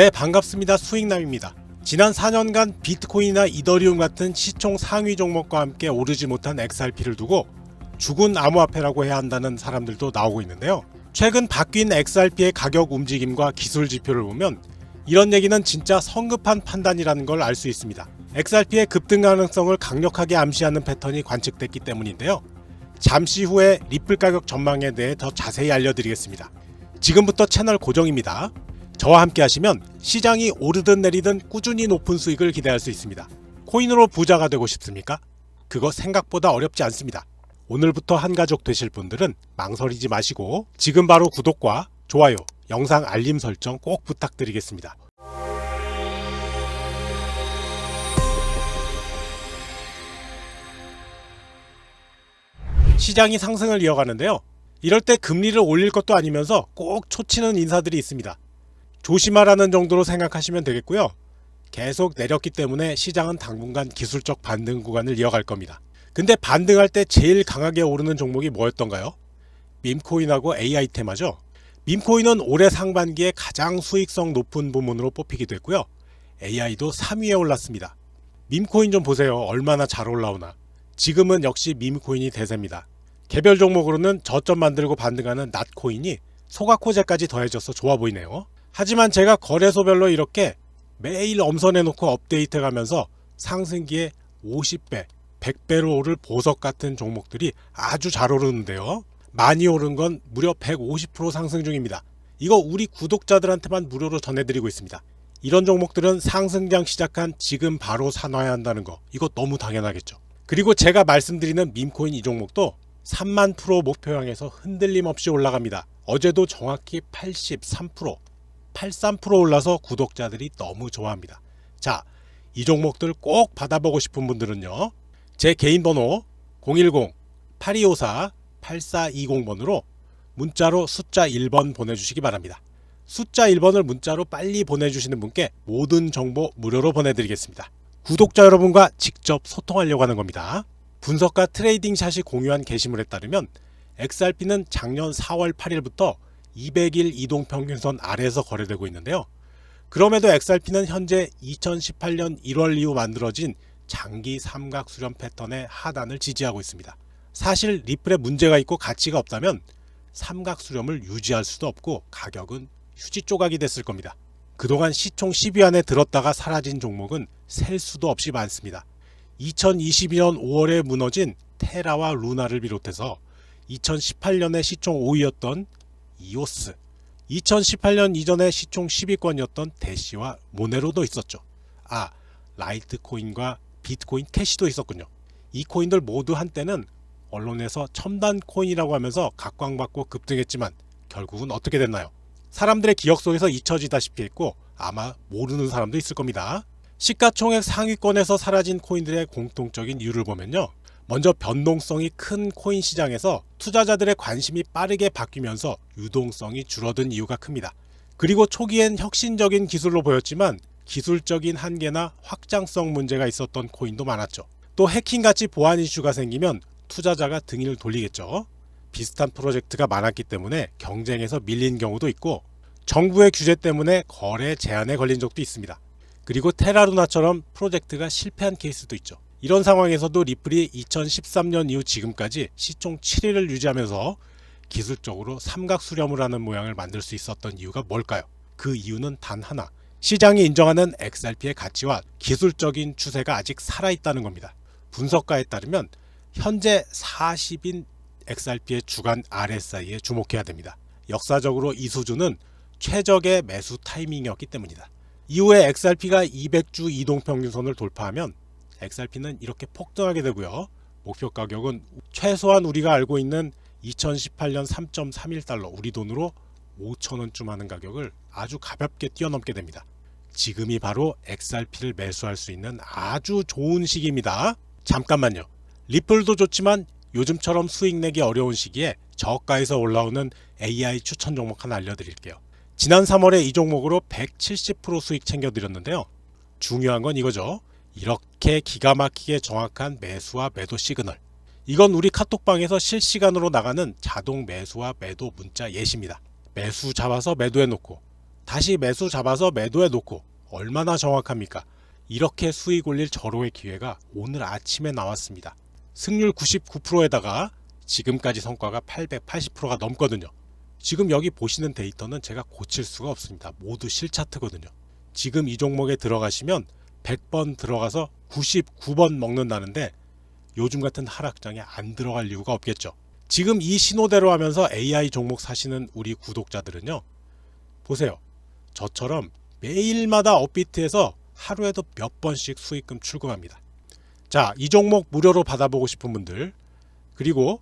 네, 반갑습니다. 수익남입니다. 지난 4년간 비트코인이나 이더리움 같은 시총 상위 종목과 함께 오르지 못한 XRP를 두고 죽은 암호화폐라고 해야 한다는 사람들도 나오고 있는데요. 최근 바뀐 XRP의 가격 움직임과 기술 지표를 보면 이런 얘기는 진짜 성급한 판단이라는 걸 알 수 있습니다. XRP의 급등 가능성을 강력하게 암시하는 패턴이 관측됐기 때문인데요. 잠시 후에 리플 가격 전망에 대해 더 자세히 알려드리겠습니다. 지금부터 채널 고정입니다. 저와 함께 하시면 시장이 오르든 내리든 꾸준히 높은 수익을 기대할 수 있습니다. 코인으로 부자가 되고 싶습니까? 그거 생각보다 어렵지 않습니다. 오늘부터 한 가족 되실 분들은 망설이지 마시고 지금 바로 구독과 좋아요, 영상 알림 설정 꼭 부탁드리겠습니다. 시장이 상승을 이어가는데요. 이럴 때 금리를 올릴 것도 아니면서 꼭 초치는 인사들이 있습니다. 조심하라는 정도로 생각하시면 되겠고요. 계속 내렸기 때문에 시장은 당분간 기술적 반등 구간을 이어갈 겁니다. 근데 반등할 때 제일 강하게 오르는 종목이 뭐였던가요? 밈코인하고 AI 테마죠. 밈코인은 올해 상반기에 가장 수익성 높은 부문으로 뽑히기도 했고요. AI도 3위에 올랐습니다. 밈코인 좀 보세요. 얼마나 잘 올라오나. 지금은 역시 밈코인이 대세입니다. 개별 종목으로는 저점 만들고 반등하는 낫코인이 소가코제까지 더해져서 좋아 보이네요. 하지만 제가 거래소별로 이렇게 매일 엄선해놓고 업데이트가면서 상승기에 50배, 100배로 오를 보석 같은 종목들이 아주 잘 오르는데요. 많이 오른 건 무려 150% 상승 중입니다. 이거 우리 구독자들한테만 무료로 전해드리고 있습니다. 이런 종목들은 상승장 시작한 지금 바로 사놔야 한다는 거 이거 너무 당연하겠죠. 그리고 제가 말씀드리는 밈코인 이 종목도 3만 프로 목표 향해서 흔들림 없이 올라갑니다. 어제도 정확히 83%, 83% 올라서 구독자들이 너무 좋아합니다. 자, 이 종목들 꼭 받아보고 싶은 분들은요. 제 개인 번호 010-8254-8420번으로 문자로 숫자 1번 보내주시기 바랍니다. 숫자 1번을 문자로 빨리 보내주시는 분께 모든 정보 무료로 보내드리겠습니다. 구독자 여러분과 직접 소통하려고 하는 겁니다. 분석가 트레이딩 샷이 공유한 게시물에 따르면 XRP는 작년 4월 8일부터 200일 이동평균선 아래에서 거래되고 있는데요. 그럼에도 XRP는 현재 2018년 1월 이후 만들어진 장기 삼각 수렴 패턴의 하단을 지지하고 있습니다. 사실 리플에 문제가 있고 가치가 없다면 삼각 수렴을 유지할 수도 없고 가격은 휴지 조각이 됐을 겁니다. 그동안 시총 10위 안에 들었다가 사라진 종목은 셀 수도 없이 많습니다. 2022년 5월에 무너진 테라와 루나를 비롯해서 2018년에 시총 5위였던 이오스, 2018년 이전에 시총 10위권이었던 대시와 모네로도 있었죠. 아, 라이트코인과 비트코인 캐시도 있었군요. 이 코인들 모두 한때는 언론에서 첨단 코인이라고 하면서 각광받고 급등했지만 결국은 어떻게 됐나요? 사람들의 기억 속에서 잊혀지다시피 했고 아마 모르는 사람도 있을 겁니다. 시가총액 상위권에서 사라진 코인들의 공통적인 이유를 보면요. 먼저 변동성이 큰 코인 시장에서 투자자들의 관심이 빠르게 바뀌면서 유동성이 줄어든 이유가 큽니다. 그리고 초기엔 혁신적인 기술로 보였지만 기술적인 한계나 확장성 문제가 있었던 코인도 많았죠. 또 해킹같이 보안 이슈가 생기면 투자자가 등을 돌리겠죠. 비슷한 프로젝트가 많았기 때문에 경쟁에서 밀린 경우도 있고 정부의 규제 때문에 거래 제한에 걸린 적도 있습니다. 그리고 테라루나처럼 프로젝트가 실패한 케이스도 있죠. 이런 상황에서도 리플이 2013년 이후 지금까지 시총 7위를 유지하면서 기술적으로 삼각 수렴을 하는 모양을 만들 수 있었던 이유가 뭘까요? 그 이유는 단 하나. 시장이 인정하는 XRP의 가치와 기술적인 추세가 아직 살아있다는 겁니다. 분석가에 따르면 현재 40인 XRP의 주간 RSI에 주목해야 됩니다. 역사적으로 이 수준은 최적의 매수 타이밍이었기 때문이다. 이후에 XRP가 200주 이동평균선을 돌파하면 XRP는 이렇게 폭등하게 되고요. 목표 가격은 최소한 우리가 알고 있는 2018년 3.31달러 우리 돈으로 5천원쯤 하는 가격을 아주 가볍게 뛰어넘게 됩니다. 지금이 바로 XRP를 매수할 수 있는 아주 좋은 시기입니다. 잠깐만요. 리플도 좋지만 요즘처럼 수익 내기 어려운 시기에 저가에서 올라오는 AI 추천 종목 하나 알려드릴게요. 지난 3월에 이 종목으로 170% 수익 챙겨드렸는데요. 중요한 건 이거죠. 이렇게 기가 막히게 정확한 매수와 매도 시그널. 이건 우리 카톡방에서 실시간으로 나가는 자동 매수와 매도 문자 예시입니다. 매수 잡아서 매도해 놓고 다시 매수 잡아서 매도해 놓고 얼마나 정확합니까? 이렇게 수익 올릴 절호의 기회가 오늘 아침에 나왔습니다. 승률 99%에다가 지금까지 성과가 880%가 넘거든요. 지금 여기 보시는 데이터는 제가 고칠 수가 없습니다. 모두 실차트거든요. 지금 이 종목에 들어가시면 100번 들어가서 99번 먹는다는데 요즘 같은 하락장에 안 들어갈 이유가 없겠죠. 지금 이 신호대로 하면서 AI 종목 사시는 우리 구독자들은요. 보세요. 저처럼 매일마다 업비트에서 하루에도 몇 번씩 수익금 출금합니다. 자, 이 종목 무료로 받아보고 싶은 분들 그리고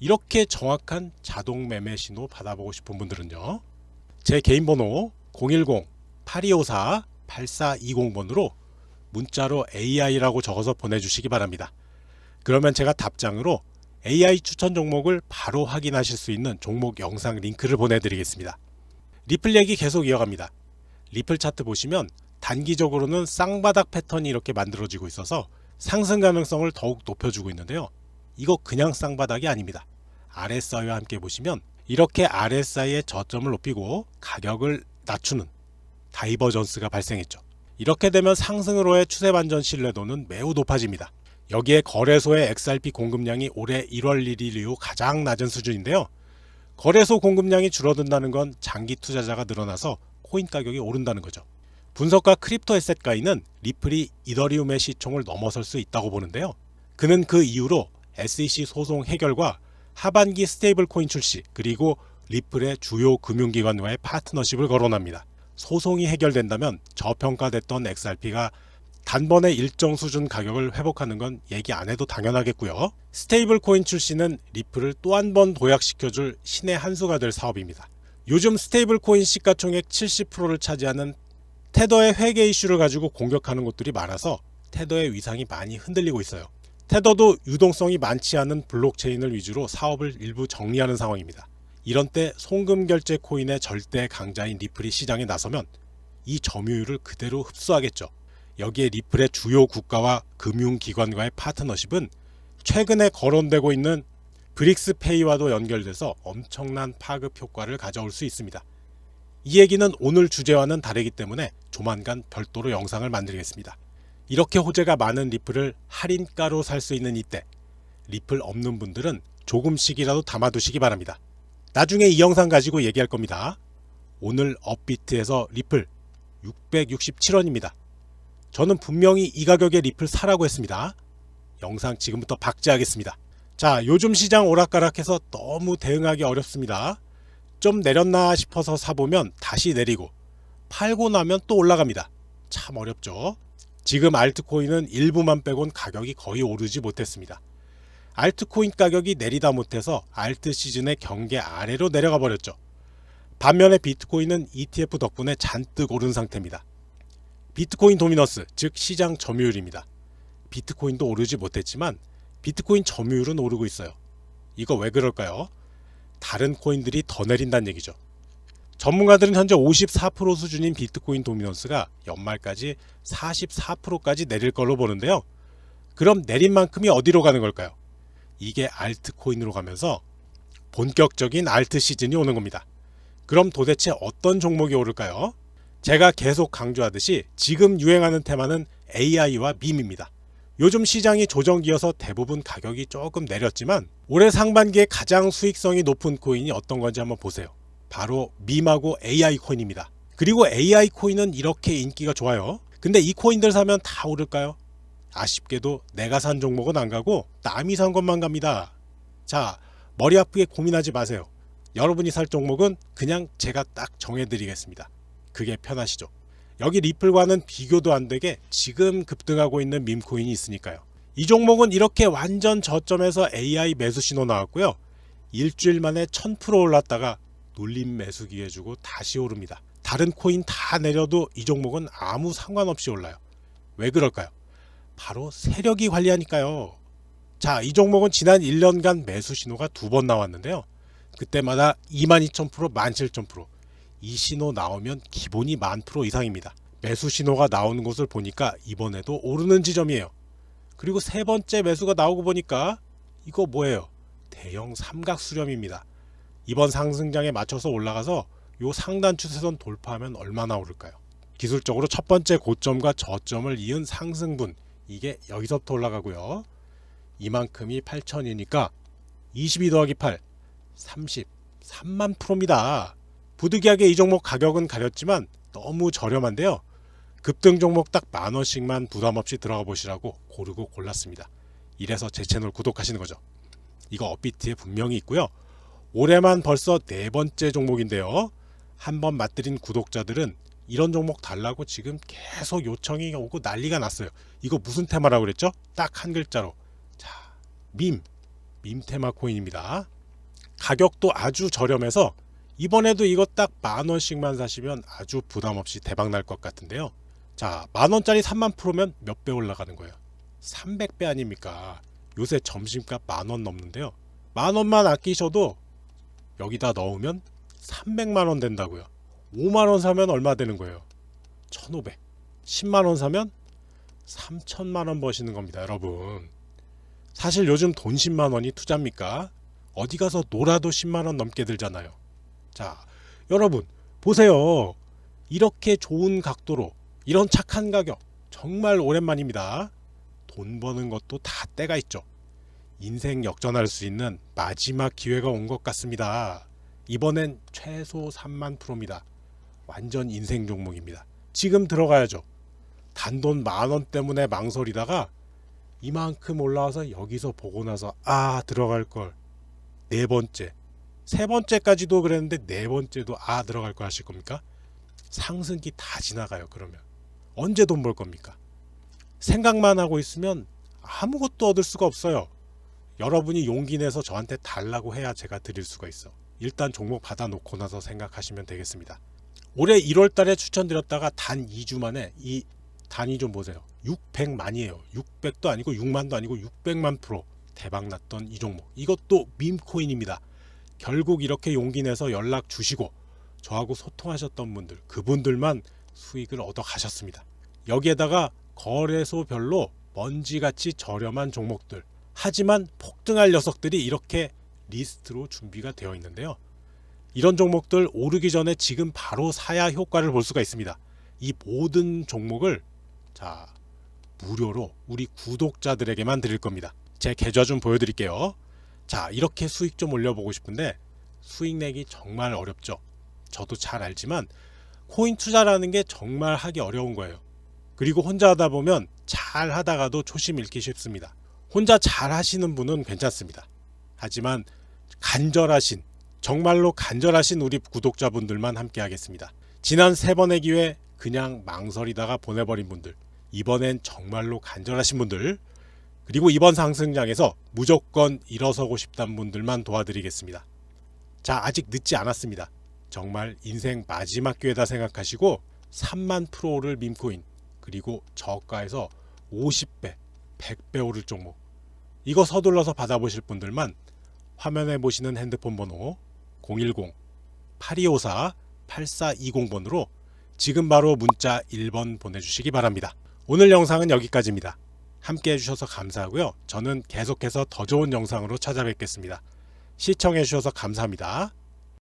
이렇게 정확한 자동 매매 신호 받아보고 싶은 분들은요. 제 개인 번호 010-8254-8420번으로 문자로 AI라고 적어서 보내주시기 바랍니다. 그러면 제가 답장으로 AI 추천 종목을 바로 확인하실 수 있는 종목 영상 링크를 보내드리겠습니다. 리플 얘기 계속 이어갑니다. 리플 차트 보시면 단기적으로는 쌍바닥 패턴이 이렇게 만들어지고 있어서 상승 가능성을 더욱 높여주고 있는데요. 이거 그냥 쌍바닥이 아닙니다. RSI와 함께 보시면 이렇게 RSI의 저점을 높이고 가격을 낮추는 다이버전스가 발생했죠. 이렇게 되면 상승으로의 추세 반전 신뢰도는 매우 높아집니다. 여기에 거래소의 XRP 공급량이 올해 1월 1일 이후 가장 낮은 수준인데요. 거래소 공급량이 줄어든다는 건 장기 투자자가 늘어나서 코인 가격이 오른다는 거죠. 분석가 크립토 에셋 가이는 리플이 이더리움의 시총을 넘어설 수 있다고 보는데요. 그는 그 이후로 SEC 소송 해결과 하반기 스테이블 코인 출시 그리고 리플의 주요 금융기관과의 파트너십을 거론합니다. 소송이 해결된다면 저평가됐던 XRP가 단번에 일정 수준 가격을 회복하는 건 얘기 안 해도 당연하겠고요. 스테이블 코인 출시는 리플을 또 한 번 도약시켜줄 신의 한 수가 될 사업입니다. 요즘 스테이블 코인 시가총액 70%를 차지하는 테더의 회계 이슈를 가지고 공격하는 곳들이 많아서 테더의 위상이 많이 흔들리고 있어요. 테더도 유동성이 많지 않은 블록체인을 위주로 사업을 일부 정리하는 상황입니다. 이런 때 송금 결제 코인의 절대 강자인 리플이 시장에 나서면 이 점유율을 그대로 흡수하겠죠. 여기에 리플의 주요 국가와 금융기관과의 파트너십은 최근에 거론되고 있는 브릭스페이와도 연결돼서 엄청난 파급 효과를 가져올 수 있습니다. 이 얘기는 오늘 주제와는 다르기 때문에 조만간 별도로 영상을 만들겠습니다. 이렇게 호재가 많은 리플을 할인가로 살 수 있는 이때 리플 없는 분들은 조금씩이라도 담아두시기 바랍니다. 나중에 이 영상 가지고 얘기할 겁니다. 오늘 업비트에서 리플 667원입니다. 저는 분명히 이 가격에 리플 사라고 했습니다. 영상 지금부터 박제하겠습니다. 자, 요즘 시장 오락가락해서 너무 대응하기 어렵습니다. 좀 내렸나 싶어서 사보면 다시 내리고 팔고 나면 또 올라갑니다. 참 어렵죠. 지금 알트코인은 일부만 빼곤 가격이 거의 오르지 못했습니다. 알트코인 가격이 내리다 못해서 알트 시즌의 경계 아래로 내려가 버렸죠. 반면에 비트코인은 ETF 덕분에 잔뜩 오른 상태입니다. 비트코인 도미너스, 즉 시장 점유율입니다. 비트코인도 오르지 못했지만 비트코인 점유율은 오르고 있어요. 이거 왜 그럴까요? 다른 코인들이 더 내린다는 얘기죠. 전문가들은 현재 54% 수준인 비트코인 도미넌스가 연말까지 44%까지 내릴 걸로 보는데요. 그럼 내린 만큼이 어디로 가는 걸까요? 이게 알트코인으로 가면서 본격적인 알트 시즌이 오는 겁니다. 그럼 도대체 어떤 종목이 오를까요? 제가 계속 강조하듯이 지금 유행하는 테마는 AI와 밈입니다. 요즘 시장이 조정기여서 대부분 가격이 조금 내렸지만 올해 상반기에 가장 수익성이 높은 코인이 어떤 건지 한번 보세요. 바로 밈하고 AI 코인입니다. 그리고 AI 코인은 이렇게 인기가 좋아요. 근데 이 코인들 사면 다 오를까요? 아쉽게도 내가 산 종목은 안 가고 남이 산 것만 갑니다. 자, 머리 아프게 고민하지 마세요. 여러분이 살 종목은 그냥 제가 딱 정해드리겠습니다. 그게 편하시죠. 여기 리플과는 비교도 안 되게 지금 급등하고 있는 밈코인이 있으니까요. 이 종목은 이렇게 완전 저점에서 AI 매수 신호 나왔고요. 일주일 만에 1000% 올랐다가 눌림 매수 기회 주고 다시 오릅니다. 다른 코인 다 내려도 이 종목은 아무 상관없이 올라요. 왜 그럴까요? 바로 세력이 관리하니까요. 자, 이 종목은 지난 1년간 매수 신호가 두 번 나왔는데요. 그때마다 22,000%, 17,000%. 이 신호 나오면 기본이 만 프로 이상입니다. 매수 신호가 나오는 곳을 보니까 이번에도 오르는 지점이에요. 그리고 세 번째 매수가 나오고 보니까 이거 뭐예요? 대형 삼각 수렴입니다. 이번 상승장에 맞춰서 올라가서 요 상단 추세선 돌파하면 얼마나 오를까요? 기술적으로 첫 번째 고점과 저점을 이은 상승분 이게 여기서부터 올라가고요. 이만큼이 8천이니까 22 더하기 8 33만 프로입니다. 부득이하게 이 종목 가격은 가렸지만 너무 저렴한데요. 급등 종목 딱 만 원씩만 부담 없이 들어가 보시라고 고르고 골랐습니다. 이래서 제 채널 구독하시는 거죠. 이거 업비트에 분명히 있고요. 올해만 벌써 네 번째 종목인데요. 한번 맛들인 구독자들은 이런 종목 달라고 지금 계속 요청이 오고 난리가 났어요. 이거 무슨 테마라고 그랬죠? 딱 한 글자로. 자, 밈. 밈 테마 코인입니다. 가격도 아주 저렴해서 이번에도 이거 딱 만 원씩만 사시면 아주 부담 없이 대박 날 것 같은데요. 자, 만 원짜리 3만 프로면 몇 배 올라가는 거예요? 300배 아닙니까? 요새 점심값 만원 넘는데요. 만 원만 아끼셔도 여기다 넣으면 300만 원 된다고요. 5만 원 사면 얼마 되는 거예요? 1,500. 10만 원 사면 3천만 원 버시는 겁니다, 여러분. 사실 요즘 돈 10만 원이 투자입니까? 어디 가서 놀아도 10만 원 넘게 들잖아요. 자, 여러분 보세요. 이렇게 좋은 각도로 이런 착한 가격 정말 오랜만입니다. 돈 버는 것도 다 때가 있죠. 인생 역전할 수 있는 마지막 기회가 온 것 같습니다. 이번엔 최소 3만 프로입니다. 완전 인생 종목입니다. 지금 들어가야죠. 단돈 만 원 때문에 망설이다가 이만큼 올라와서 여기서 보고 나서 아 들어갈 걸 네 번째 세 번째까지도 그랬는데 네 번째도 아 들어갈 거 하실 겁니까? 상승기 다 지나가요 그러면 언제 돈 벌 겁니까? 생각만 하고 있으면 아무것도 얻을 수가 없어요. 여러분이 용기 내서 저한테 달라고 해야 제가 드릴 수가 있어. 일단 종목 받아놓고 나서 생각하시면 되겠습니다. 올해 1월 달에 추천드렸다가 단 2주 만에 이 단위 좀 보세요. 600만이에요. 600도 아니고 6만도 아니고 600만 프로 대박 났던 이 종목. 이것도 밈코인입니다. 결국 이렇게 용기 내서 연락 주시고 저하고 소통하셨던 분들, 그분들만 수익을 얻어 가셨습니다. 여기에다가 거래소별로 먼지같이 저렴한 종목들. 하지만 폭등할 녀석들이 이렇게 리스트로 준비가 되어 있는데요. 이런 종목들 오르기 전에 지금 바로 사야 효과를 볼 수가 있습니다. 이 모든 종목을 자 무료로 우리 구독자들에게만 드릴 겁니다. 제 계좌 좀 보여드릴게요. 자 이렇게 수익 좀 올려보고 싶은데 수익 내기 정말 어렵죠. 저도 잘 알지만 코인 투자라는 게 정말 하기 어려운 거예요. 그리고 혼자 하다 보면 잘 하다가도 초심 잃기 쉽습니다. 혼자 잘 하시는 분은 괜찮습니다. 하지만 간절하신 정말로 간절하신 우리 구독자분들만 함께 하겠습니다. 지난 세 번의 기회 그냥 망설이다가 보내버린 분들 이번엔 정말로 간절하신 분들 그리고 이번 상승장에서 무조건 일어서고 싶다는 분들만 도와드리겠습니다. 자 아직 늦지 않았습니다. 정말 인생 마지막 기회다 생각하시고 3만 프로를 밈코인 그리고 저가에서 50배, 100배 오를 종목 이거 서둘러서 받아보실 분들만 화면에 보시는 핸드폰 번호 010-8254-8420번으로 지금 바로 문자 1번 보내주시기 바랍니다. 오늘 영상은 여기까지입니다. 함께 해주셔서 감사하고요. 저는 계속해서 더 좋은 영상으로 찾아뵙겠습니다. 시청해주셔서 감사합니다.